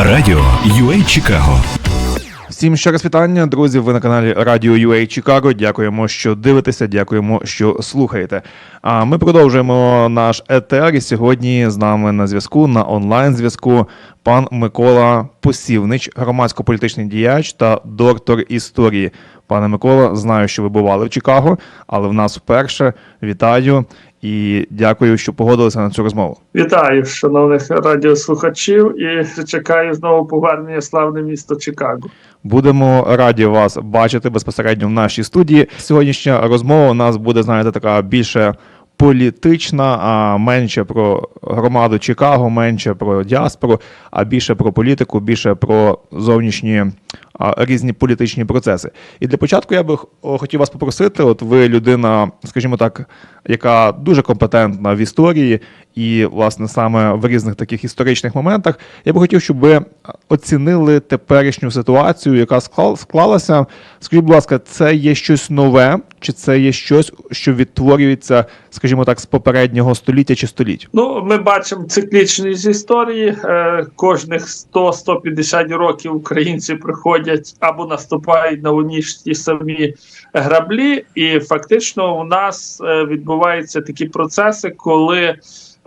Радіо UA Чикаго Всім ще раз вітання, друзі. Ви на каналі Радіо UA Чикаго. Дякуємо, що дивитеся. Дякуємо, що слухаєте. А ми продовжуємо наш етер. І сьогодні з нами на зв'язку на онлайн зв'язку пан Микола Посівнич, громадсько-політичний діяч та доктор історії. Пане Микола, знаю, що ви бували в Чикаго, але в нас вперше вітаю і дякую, що погодилися на цю розмову. Вітаю, шановних радіослухачів, і чекаю знову повернення славне місто Чикаго. Будемо раді вас бачити безпосередньо в нашій студії. Сьогоднішня розмова у нас буде, знаєте, така більше політична, а менше про громаду Чикаго, менше про діаспору, а більше про політику, більше про зовнішні різні політичні процеси. І для початку я би хотів вас попросити: от ви людина, скажімо так, яка дуже компетентна в історії, і, власне, саме в різних таких історичних моментах, я би хотів, щоб ви оцінили теперішню ситуацію, яка склал- склалася. Скажіть, будь ласка, це є щось нове, чи це є щось, що відтворюється, скажімо так, з попереднього століття чи століть? Ну, ми бачимо циклічність історії. Е, кожних 100-150 років українці приходять або наступають на одні ті самі граблі, і фактично у нас е, відбуваються такі процеси, коли.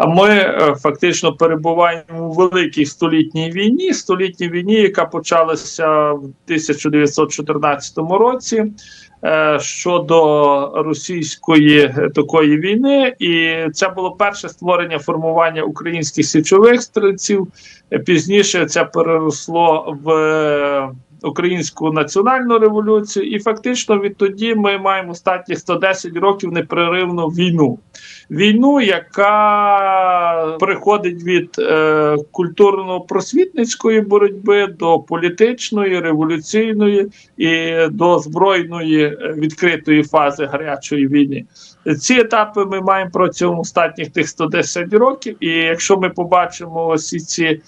Ми е, фактично перебуваємо у великій столітній війні, столітній війні, яка почалася в 1914 році. е, Щодо російської е, такої війни, і це було перше створення формування українських січових стрільців. Пізніше це переросло в українську національну революцію, і фактично відтоді ми маємо статі 110 років непреривну війну. Війну, яка приходить від е, культурно-просвітницької боротьби до політичної, революційної і до збройної е, відкритої фази гарячої війни. Ці етапи ми маємо протягом останніх тих 110 років. І якщо ми побачимо ось ці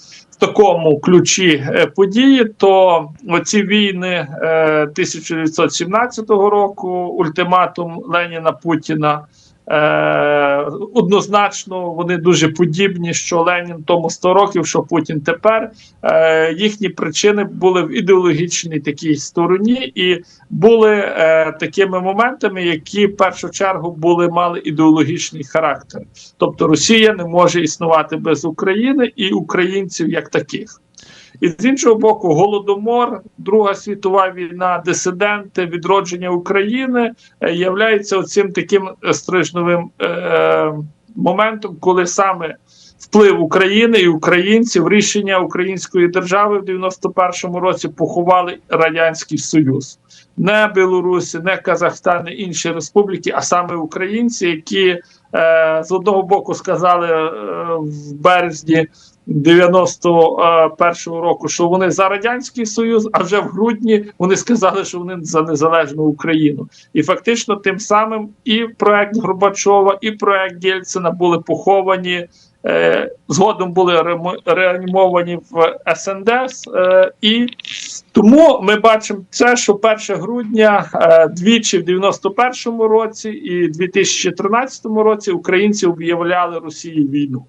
такому ключі е, події, то оці війни е, 1917 року, ультиматум Леніна Путіна. Е, однозначно вони дуже подібні, що Ленін тому 100 років, що Путін тепер. Е, їхні причини були в ідеологічній такій стороні і були е, такими моментами, які в першу чергу були мали ідеологічний характер. Тобто Росія не може існувати без України і українців як таких. І з іншого боку, голодомор, Друга світова війна, дисиденти, відродження України е, являється оцим таким стрижневим е, моментом, коли саме вплив України і українців, рішення української держави в 91-му році поховали радянський союз, не Білорусі, не Казахстан, не інші республіки, а саме українці, які е, з одного боку сказали е, в березні. 91-го року, що вони за радянський союз, а вже в грудні вони сказали, що вони за незалежну Україну, і фактично тим самим і проект Горбачова, і проект Єльцина були поховані. Е, згодом були реанімовані в СНДС, е, і тому ми бачимо це, що 1 грудня е, двічі в 91-му році і 2013 році українці об'являли Росії війну.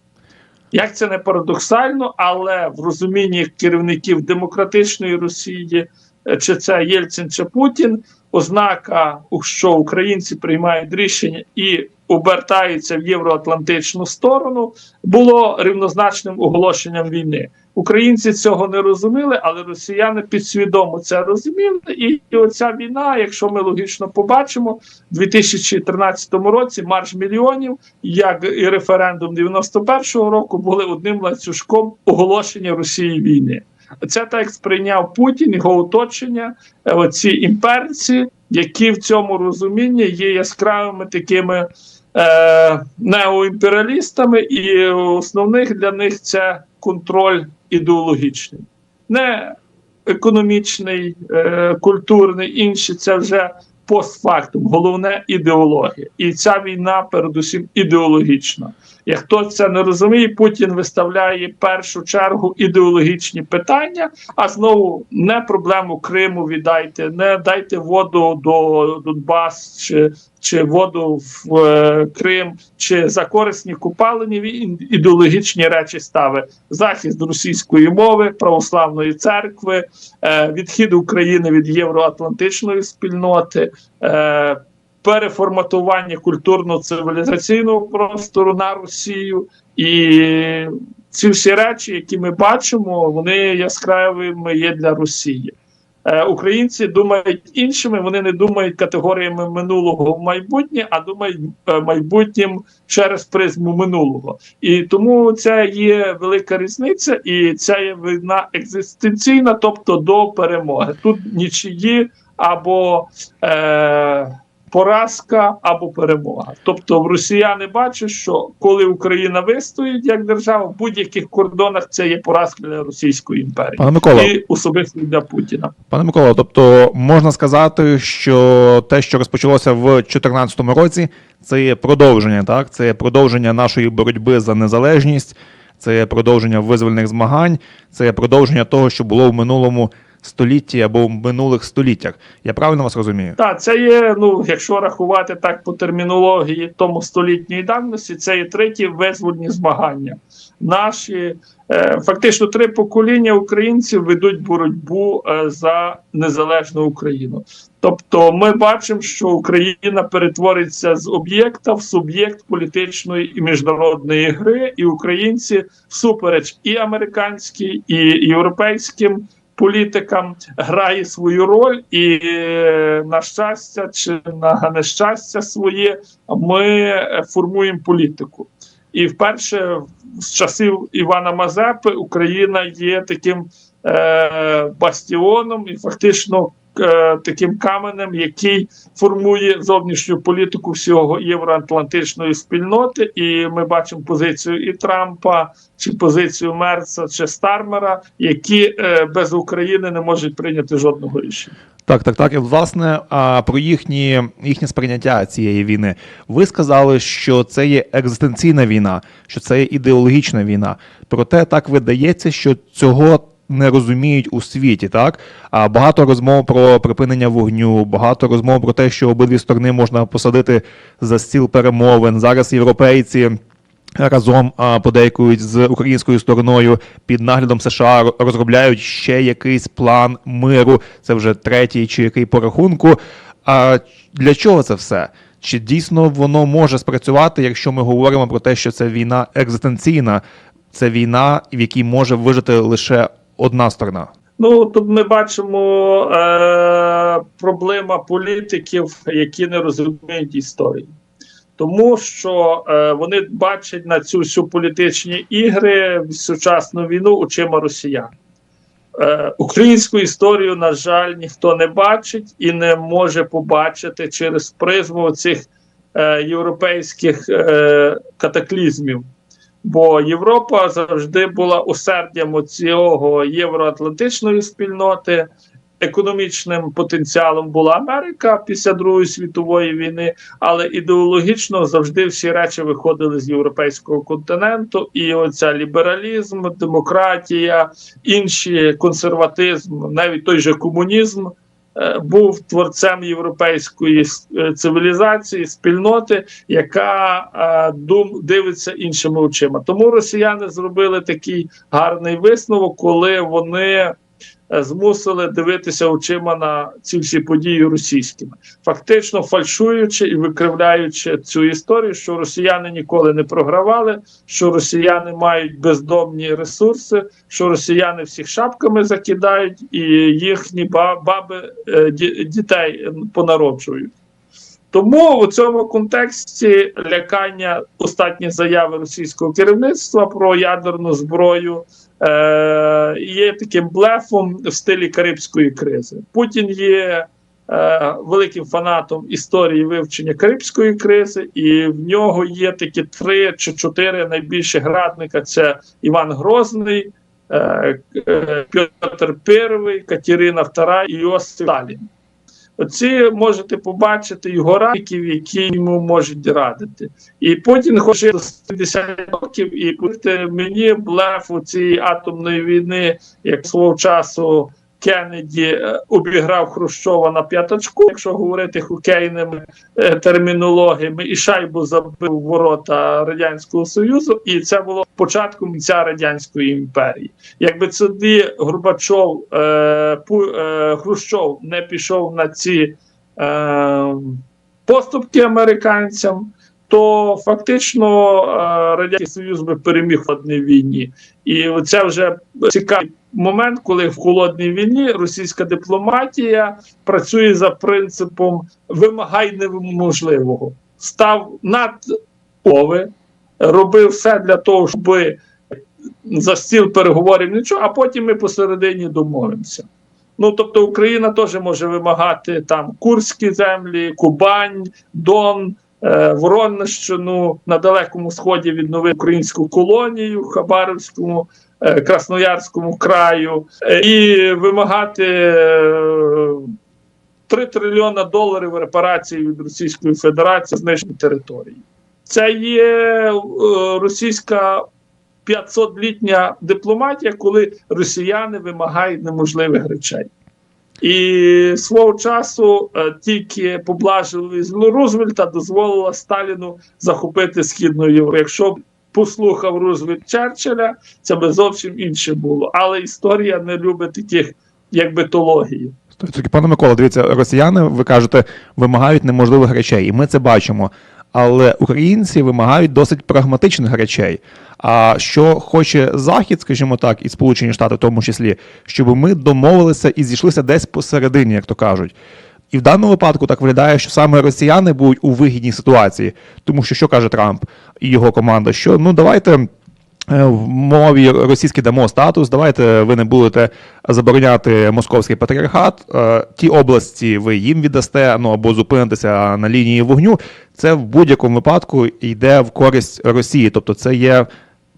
Як це не парадоксально, але в розумінні керівників демократичної Росії, е, чи це Єльцин чи Путін, ознака, що українці приймають рішення і обертаються в євроатлантичну сторону, було рівнозначним оголошенням війни. Українці цього не розуміли, але росіяни підсвідомо це розуміли. І, оця війна, якщо ми логічно побачимо, в 2013 році марш мільйонів, як і референдум 91-го року, були одним ланцюжком оголошення Росії війни. Це так сприйняв Путін, його оточення, е, оці імперці, які в цьому розумінні є яскравими такими е, неоімперіалістами, і основних для них це контроль ідеологічний, не економічний, е, культурний, інші це вже постфактум. Головне ідеологія. І ця війна, передусім, ідеологічна. Як хто це не розуміє, Путін виставляє першу чергу ідеологічні питання, а знову не проблему Криму віддайте, не дайте воду до Донбас чи чи воду в е, Крим, чи за корисні купалені ідеологічні речі ставить захист російської мови, православної церкви, е, відхід України від євроатлантичної спільноти. Е, Переформатування культурно-цивілізаційного простору на Росію, і ці всі речі, які ми бачимо, вони яскравими є для Росії. Е, Українці думають іншими, вони не думають категоріями минулого в майбутнє, а думають е, майбутнім через призму минулого. І тому це є велика різниця, і ця є війна екзистенційна, тобто до перемоги. Тут нічиї або е, поразка, або перемога. Тобто, в росіяни бачать, що коли Україна вистоїть як держава, в будь-яких кордонах це є поразка для Російської імперії Пане Микола, і особисто для Путіна. Пане Микола, тобто можна сказати, що те, що розпочалося в 2014 році, це є продовження, так? Це є продовження нашої боротьби за незалежність, це є продовження визвольних змагань, це є продовження того, що було в минулому столітті або в минулих століттях. Я правильно вас розумію? Так, це є, ну, якщо рахувати так по термінології тому столітньої давності, це є треті визвольні змагання. Наші е, фактично три покоління українців ведуть боротьбу е, за незалежну Україну. Тобто, ми бачимо, що Україна перетвориться з об'єкта в суб'єкт політичної і міжнародної гри, і українці всупереч і американській, і європейським політикам грає свою роль, і е, на щастя чи на нещастя своє ми формуємо політику. І вперше з часів Івана Мазепи Україна є таким е, бастіоном і фактично е, таким каменем, який формує зовнішню політику всього євроатлантичної спільноти. І ми бачимо позицію і Трампа, чи позицію Мерца, чи Стармера, які е, без України не можуть прийняти жодного рішення. Так, так, так. І власне про їхні, їхнє сприйняття цієї війни. Ви сказали, що це є екзистенційна війна, що це є ідеологічна війна. Проте так видається, що цього не розуміють у світі. Так а багато розмов про припинення вогню, багато розмов про те, що обидві сторони можна посадити за стіл перемовин. Зараз європейці. Разом подейкують з українською стороною під наглядом США розробляють ще якийсь план миру. Це вже третій чи який по рахунку. А для чого це все? Чи дійсно воно може спрацювати, якщо ми говоримо про те, що це війна екзистенційна, це війна, в якій може вижити лише одна сторона? Ну тут ми бачимо е, проблема політиків, які не розуміють історії. Тому що е, вони бачать на цю всю політичні ігри в сучасну війну очима росіян. Е, українську історію, на жаль, ніхто не бачить і не може побачити через призму цих е, європейських е, катаклізмів. Бо Європа завжди була усердям цього євроатлантичної спільноти. Економічним потенціалом була Америка після Другої світової війни, але ідеологічно завжди всі речі виходили з європейського континенту, і оця лібералізм, демократія, інші консерватизм, навіть той же комунізм був творцем європейської е, цивілізації, спільноти, яка е, дум дивиться іншими очима. Тому росіяни зробили такий гарний висновок, коли вони е, змусили дивитися очима на ці всі події російськими, фактично фальшуючи і викривляючи цю історію, що росіяни ніколи не програвали, що росіяни мають бездомні ресурси, що росіяни всіх шапками закидають, і їхні ба- баби е, ді- дітей понароджують. Тому у цьому контексті лякання остатні заяви російського керівництва про ядерну зброю е, є таким блефом в стилі Карибської кризи. Путін є е, великим фанатом історії вивчення Карибської кризи, і в нього є такі три чи чотири найбільші градника: це Іван Грозний, е, е, Петр І, Катерина II і Йосиф Сталін. Оці можете побачити його радників, які йому можуть радити. І Путін хоче до 70 років, і повірте мені, блеф у цієї атомної війни, як свого часу Кеннеді е, обіграв Хрущова на п'ятачку, якщо говорити хокейними е, термінологіями, і шайбу забив ворота Радянського Союзу, і це було початком кінця Радянської імперії. Якби тоді Горбачов е, Хрущов не пішов на ці поступки американцям, то фактично Радянський Союз би переміг в холодній війні. І це вже цікавий момент, коли в холодній війні російська дипломатія працює за принципом вимагай неможливого. Став над ови, робив все для того, щоб за стіл переговорів нічого, а потім ми посередині домовимося. Ну тобто Україна теж може вимагати там Курські землі, Кубань, Дон, е, Воронщину на далекому сході відновити українську колонію в Хабаровському, Красноярському краю е, і вимагати е, 3 трильйона доларів репарації від Російської Федерації знищення території. Це є е, російська 500-літня дипломатія, коли росіяни вимагають неможливих речей. І свого часу е, тільки поблажливість Рузвельта дозволила Сталіну захопити Східну Європу. Якщо послухав Рузвельт Черчилля, це би зовсім інше було. Але історія не любить таких як битології. Таки, пане Микола, дивіться, росіяни, ви кажете, вимагають неможливих речей, і ми це бачимо. Але українці вимагають досить прагматичних речей. А що хоче Захід, скажімо так, і Сполучені Штати в тому числі, щоб ми домовилися і зійшлися десь посередині, як то кажуть. І в даному випадку так виглядає, що саме росіяни будуть у вигідній ситуації, тому що що каже Трамп і його команда, що ну давайте. е, В мові російській дамо статус. Давайте ви не будете забороняти московський патріархат. Е, Ті області ви їм віддасте, ну або зупинитеся на лінії вогню. Це в будь-якому випадку йде в користь Росії, тобто це є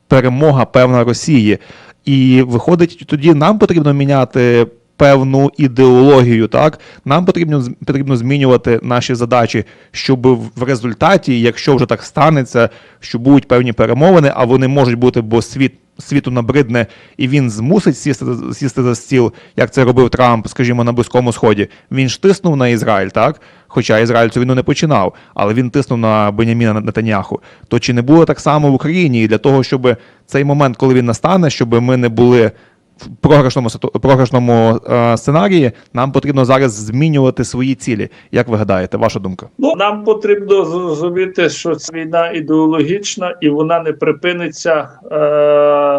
перемога певна Росії. І виходить, тоді нам потрібно міняти певну ідеологію. Так нам потрібно потрібно змінювати наші задачі, щоб в результаті, якщо вже так станеться, що будуть певні перемовини, а вони можуть бути, бо світ. Світу набридне, і він змусить сісти, сісти за стіл, як це робив Трамп, скажімо, на Близькому Сході. Він ж тиснув на Ізраїль, так? Хоча Ізраїль цю війну не починав, але він тиснув на Беняміна Нетаняху. То чи не було так само в Україні і для того, щоб цей момент, коли він настане, щоб ми не були в програшному програшному е, сценарії, нам потрібно зараз змінювати свої цілі. Як ви гадаєте, ваша думка? Ну, нам потрібно зрозуміти, що ця війна ідеологічна і вона не припиниться е,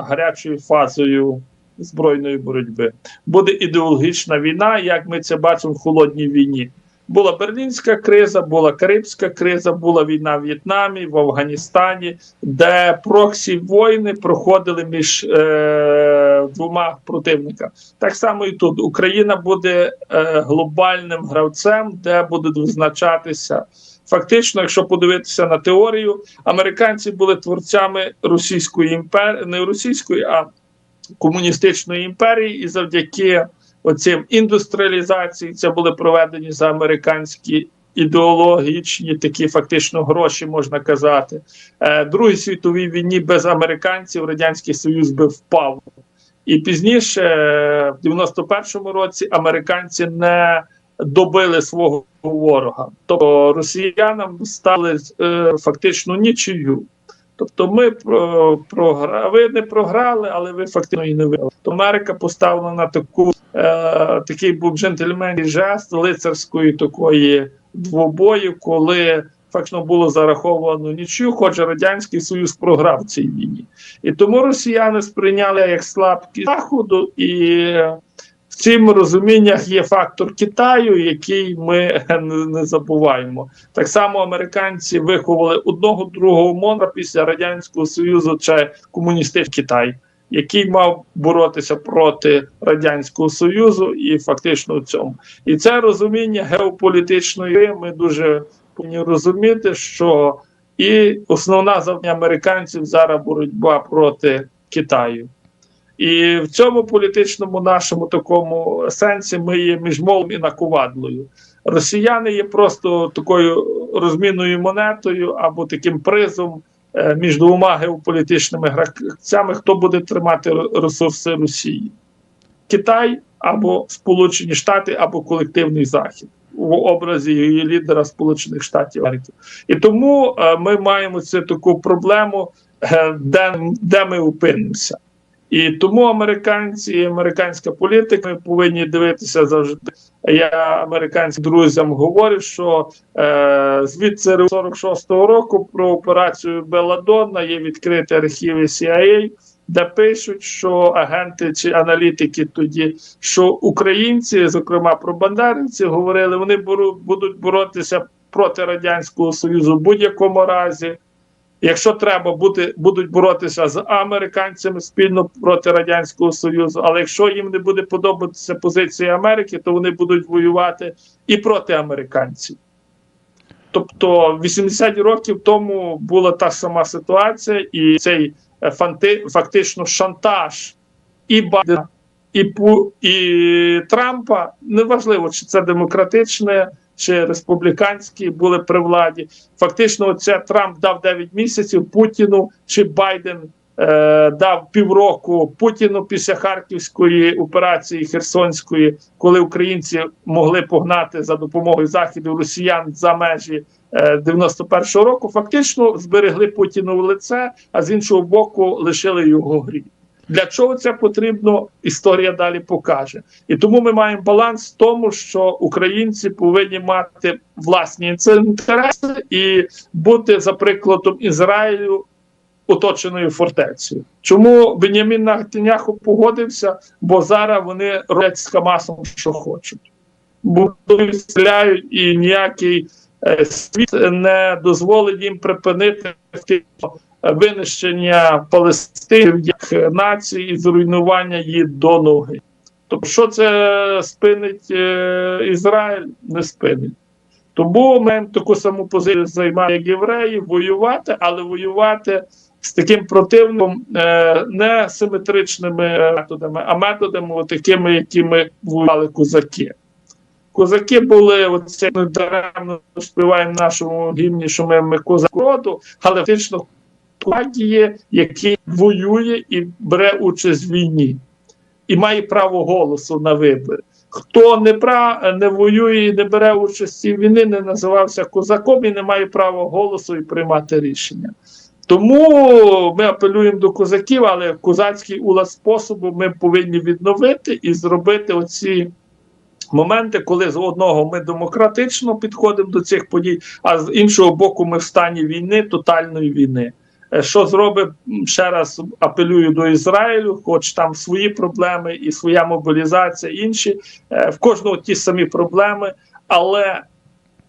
гарячою фазою збройної боротьби. Буде ідеологічна війна, як ми це бачимо в холодній війні. Була берлінська криза, була Карибська криза, була війна в В'єтнамі, в Афганістані, де проксі війни проходили між е, двома противниками. Так само і тут Україна буде е, глобальним гравцем, де будуть визначатися. Фактично, якщо подивитися на теорію, американці були творцями російської імперії, не російської, а комуністичної імперії, і завдяки оцим індустріалізації це були проведені за американські ідеологічні такі фактично гроші, можна казати. Е, Другій світовій війні без американців Радянський Союз би впав. І пізніше, е, в 91-му році, американці не добили свого ворога. Тобто росіянам стали е, фактично нічию. Тобто ми про, програ... ви не програли, але ви фактично і не виграли. Америка поставлена на таку е, такий був джентльменський жест лицарської такої двобою, коли фактично було зараховано нічию, хоча Радянський Союз програв цій війні. І тому росіяни сприйняли як слабкість Заходу, і цим розуміннях є фактор Китаю, який ми не, забуваємо. Так само американці виховали одного другого монра після Радянського Союзу чи комуністичний Китай, який мав боротися проти Радянського Союзу і фактично в цьому. І це розуміння геополітичної ми дуже повинні розуміти, що і основна завдання американців зараз боротьба проти Китаю. І в цьому політичному нашому такому сенсі ми є між молом і наковадлою. Росіяни є просто такою розмінною монетою або таким призом е, між двома геополітичними гравцями, хто буде тримати ресурси Росії. Китай або Сполучені Штати, або колективний Захід в образі її лідера Сполучених Штатів Америки. І тому е, ми маємо цю таку проблему, е, де, де ми опинимося. І тому американці, і американська політика ми повинні дивитися завжди. Я американським друзям говорю, що е, звідси 46-го року про операцію Беладонна є відкриті архіви CIA, де пишуть, що агенти чи аналітики тоді, що українці, зокрема пробандерівці, говорили, вони будуть боротися проти радянського союзу в будь-якому разі. Якщо треба, бути, будуть боротися з американцями спільно проти радянського союзу. Але якщо їм не буде подобатися позиція Америки, то вони будуть воювати і проти американців. Тобто 80 років тому була та сама ситуація, і цей е, фанти, фактично шантаж і Байдена, і, і Трампа неважливо, чи це демократичне чи республіканські були при владі. Фактично, це Трамп дав 9 місяців Путіну чи Байден е, дав півроку Путіну після харківської операції Херсонської, коли українці могли погнати за допомогою заходу росіян за межі. е, 91-го року фактично зберегли Путіну в лице, а з іншого боку лишили його грі. Для чого це потрібно? Історія далі покаже. І тому ми маємо баланс в тому, що українці повинні мати власні інтереси і бути за прикладом Ізраїлю оточеною фортецею. Чому Бенямін Нахтиняху погодився? Бо зараз вони роблять з Хамасом, що хочуть. Бо стріляють і ніякий е, світ не дозволить їм припинити винищення Палестини як нації і зруйнування її до ноги. Тобто, що це спинить е, Ізраїль, не спинить. Тому ми таку саму позицію займати, як євреї, воювати, але воювати з таким противником е, не симетричними методами, а методами, такими, якими воювали козаки. Козаки були оце даремно співаємо в нашому гімні, що ми, ми козак роду, але фактично є, який воює і бере участь в війні, і має право голосу на вибори. Хто не пра не воює і не бере участі в війни, не називався козаком і не має права голосу і приймати рішення. Тому ми апелюємо до козаків, але козацький улад способу ми повинні відновити і зробити оці моменти, коли з одного ми демократично підходимо до цих подій, а з іншого боку, ми в стані війни, тотальної війни. Е, Що зробить ще раз апелюю до Ізраїлю, хоч там свої проблеми і своя мобілізація, інші Е, в кожного ті самі проблеми, але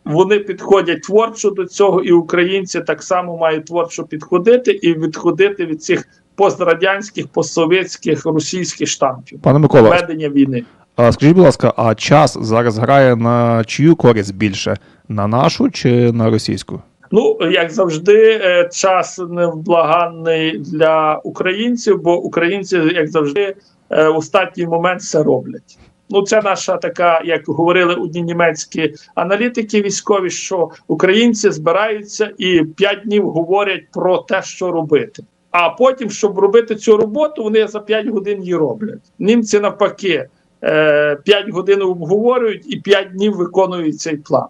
вони підходять творчо до цього, і українці так само мають творчо підходити і відходити від цих пострадянських, постсовєтських, російських штампів Пане Микола, ведення війни. а скажіть, будь ласка, а час зараз грає на чию користь більше? На нашу чи на російську? Ну, як завжди, е, час невблаганний для українців, бо українці, як завжди, е, в останній момент все роблять. Ну, це наша така, як говорили одні німецькі аналітики військові, що українці збираються і п'ять днів говорять про те, що робити. А потім, щоб робити цю роботу, вони за 5 годин її роблять. Німці навпаки, 5 годин обговорюють і 5 днів виконують цей план.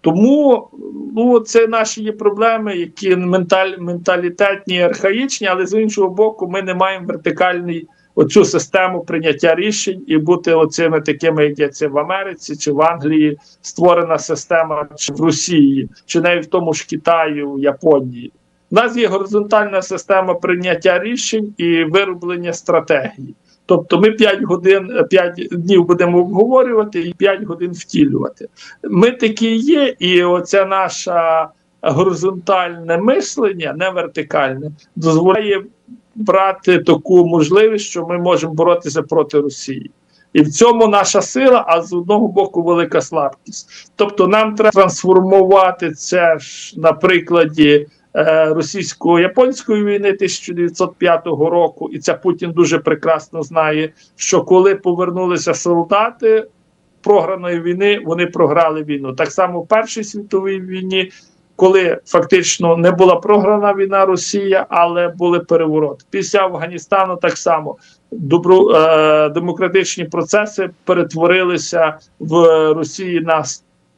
Тому ну, це наші є проблеми, які менталь, менталітетні, архаїчні, але з іншого боку, ми не маємо вертикальний оцю систему прийняття рішень і бути оцими такими, як є це в Америці чи в Англії створена система, чи в Росії, чи навіть в тому ж Китаю, Японії. У нас є горизонтальна система прийняття рішень і вироблення стратегії. Тобто ми 5 годин, 5 днів будемо обговорювати і 5 годин втілювати. Ми такі є, і оця наша горизонтальне мислення, не вертикальне, дозволяє брати таку можливість, що ми можемо боротися проти Росії. І в цьому наша сила, а з одного боку велика слабкість. Тобто нам треба трансформувати це ж на прикладі е, російсько-японської війни 1905 року, і це Путін дуже прекрасно знає, що коли повернулися солдати програної війни, вони програли війну. Так само в Першій світовій війні, коли фактично не була програна війна Росія, але були переворот. Після Афганістану так само. добро, е, демократичні процеси перетворилися в Росії на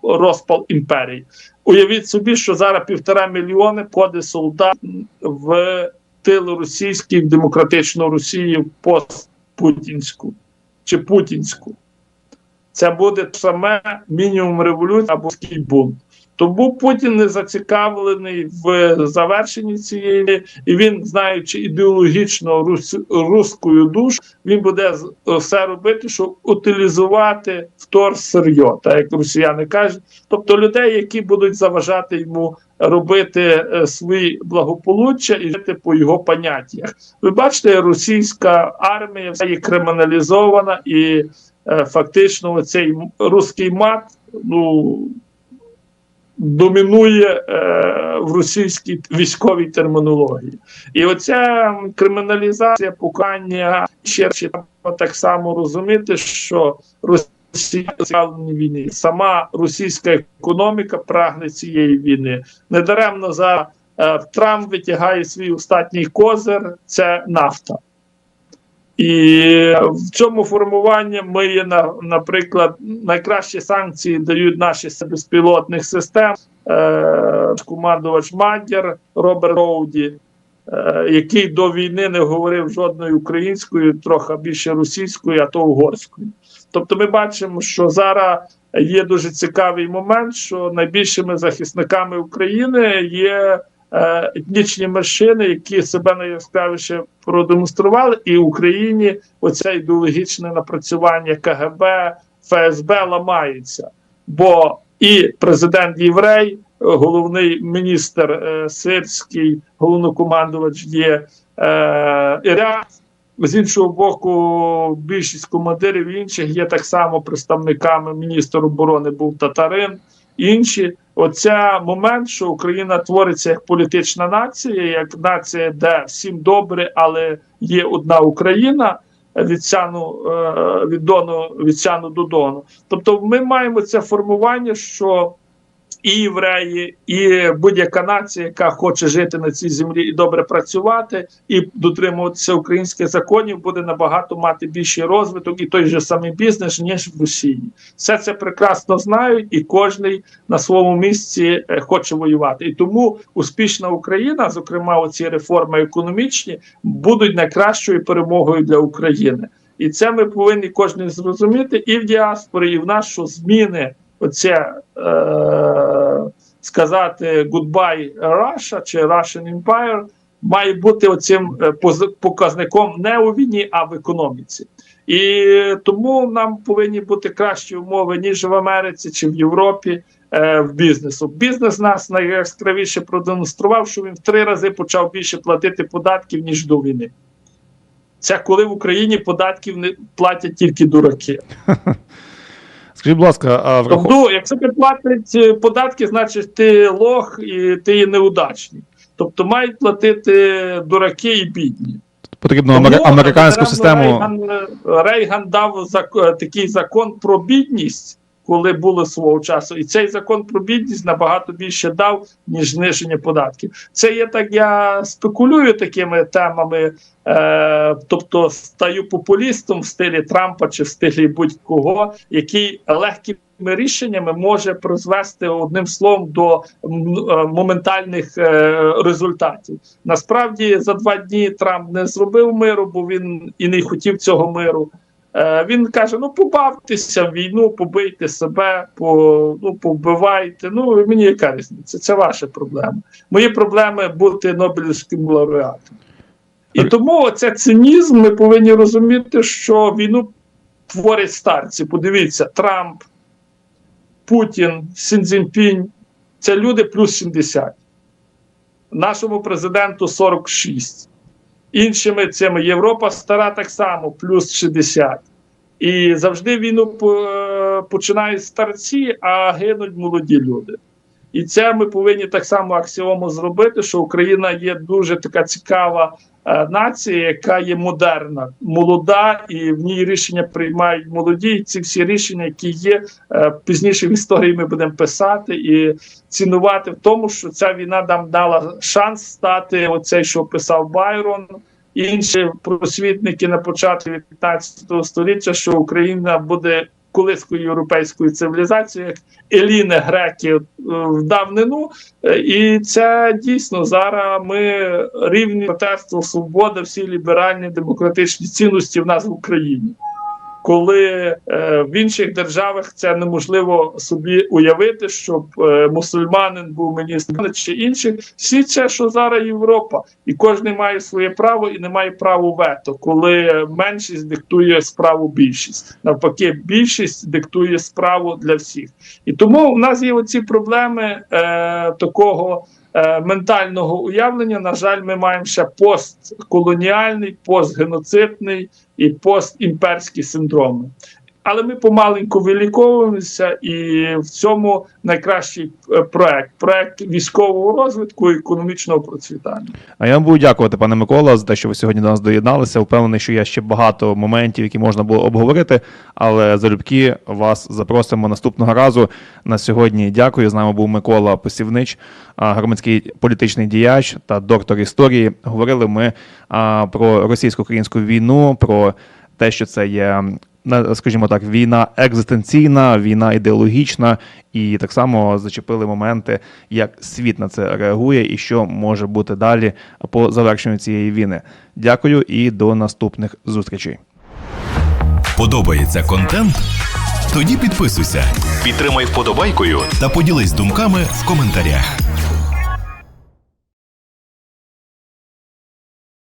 розпал імперії. Уявіть собі, що зараз півтора мільйони ходить солдат в тил російський, в демократичну Росію постпутінську чи путінську. Це буде саме мінімум революції або бунт. Тому Путін не зацікавлений в завершенні цієї, і він, знаючи ідеологічно рус, руську душу, він буде все робити, щоб утилізувати втор сирйо, так як росіяни кажуть. Тобто людей, які будуть заважати йому робити е, свої благополуччя і жити по його поняттях. Ви бачите, російська армія вся є криміналізована і е, фактично цей руський мат ну, домінує е, в російській військовій термінології. І оця криміналізація, покання ще треба так само розуміти, що Росія зацікавлені в війні. Сама російська економіка прагне цієї війни. Недаремно за е, Трамп витягає свій остатній козир це нафта. І в цьому формуванні ми є на, наприклад, найкращі санкції дають наші безпілотних систем. Е, командувач Мадяр Роберт Роуді, е, який до війни не говорив жодною українською, трохи більше російською, а то угорською. Тобто, ми бачимо, що зараз є дуже цікавий момент, що найбільшими захисниками України є етнічні меншини, які себе найяскравіше продемонстрували, і в Україні оце ідеологічне напрацювання КГБ, ФСБ ламається. Бо і президент єврей, головний міністр е, сирський, головнокомандувач є е, Ірак. З іншого боку, більшість командирів інших є так само представниками міністр оборони був татарин. Інші, оця момент, що Україна твориться як політична нація, як нація, де всім добре, але є одна Україна від сяну е, від дону від сяну до дону. Тобто, ми маємо це формування, що і євреї, і будь-яка нація, яка хоче жити на цій землі і добре працювати, і дотримуватися українських законів, буде набагато мати більший розвиток і той же самий бізнес, ніж в Росії. Все це прекрасно знають, і кожний на своєму місці е, хоче воювати. І тому успішна Україна, зокрема, оці реформи економічні, будуть найкращою перемогою для України. І це ми повинні кожен зрозуміти і в діаспорі, і в що зміни оце е, сказати goodbye Russia чи Russian Empire має бути оцим е, показником не у війні, а в економіці. І тому нам повинні бути кращі умови ніж в Америці чи в Європі е, в бізнесу. Бізнес нас найяскравіше продемонстрував, що він в три рази почав більше платити податків ніж до війни. Це коли в Україні податків не платять тільки дураки. Скажіть, будь ласка, а врахов... Тобто, якщо ти платить е, податки, значить ти лох і ти є неудачний. Тобто мають платити дураки і бідні. потрібно Тому, американську систему. Рейган, Рейган дав зак- такий закон про бідність, коли було свого часу, і цей закон про бідність набагато більше дав, ніж зниження податків. Це є так, я спекулюю такими темами, е, тобто стаю популістом в стилі Трампа чи в стилі будь-кого, який легкими рішеннями може призвести одним словом до е, моментальних е, результатів. Насправді за два дні Трамп не зробив миру, бо він і не хотів цього миру. Е, Він каже: ну побавтеся в війну, побийте себе, по, ну, повбивайте. Ну мені яка різниця? Це ваша проблема. Мої проблеми бути Нобелівським лауреатом. І тому це цинізм. Ми повинні розуміти, що війну творять старці. Подивіться, Трамп, Путін, Сінзінпінь це люди плюс 70. Нашому президенту 46. Іншими цими Європа стара так само, плюс 60. І завжди війну е, починають старці, а гинуть молоді люди. І це ми повинні так само аксіому зробити, що Україна є дуже така цікава нація, яка є модерна, молода, і в ній рішення приймають молоді. І ці всі рішення, які є е, пізніше в історії, ми будемо писати і цінувати в тому, що ця війна нам дала шанс стати оцей, що писав Байрон. інші просвітники на початку 19 століття, що Україна буде колискою європейської цивілізації, як еліни греки е, в давнину. Е, І це дійсно зараз ми рівні протесту, свобода, всі ліберальні демократичні цінності в нас в Україні. Коли е, в інших державах це неможливо собі уявити, щоб е, мусульманин був міністром чи інших, всі це, що зараз Європа, і кожен має своє право і не має права вето, коли меншість диктує справу більшість. Навпаки, більшість диктує справу для всіх. І тому в нас є оці проблеми е, такого ментального уявлення. На жаль, ми маємо ще постколоніальний, постгеноцидний і постімперські синдроми. Але ми помаленьку виліковуємося, і в цьому найкращий е, проект проект військового розвитку і економічного процвітання. А я вам буду дякувати, пане Микола, за те, що ви сьогодні до нас доєдналися. Впевнений, що є ще багато моментів, які можна було обговорити. Але залюбки вас запросимо наступного разу. На сьогодні дякую. З нами був Микола Посівнич, громадський політичний діяч та доктор історії. Говорили ми про російсько-українську війну, про те, що це є. Скажімо так, війна екзистенційна, війна ідеологічна, і так само зачепили моменти, як світ на це реагує і що може бути далі по завершенню цієї війни. Дякую і до наступних зустрічей. Подобається контент? Тоді підписуйся, підтримай вподобайкою та поділись думками в коментарях.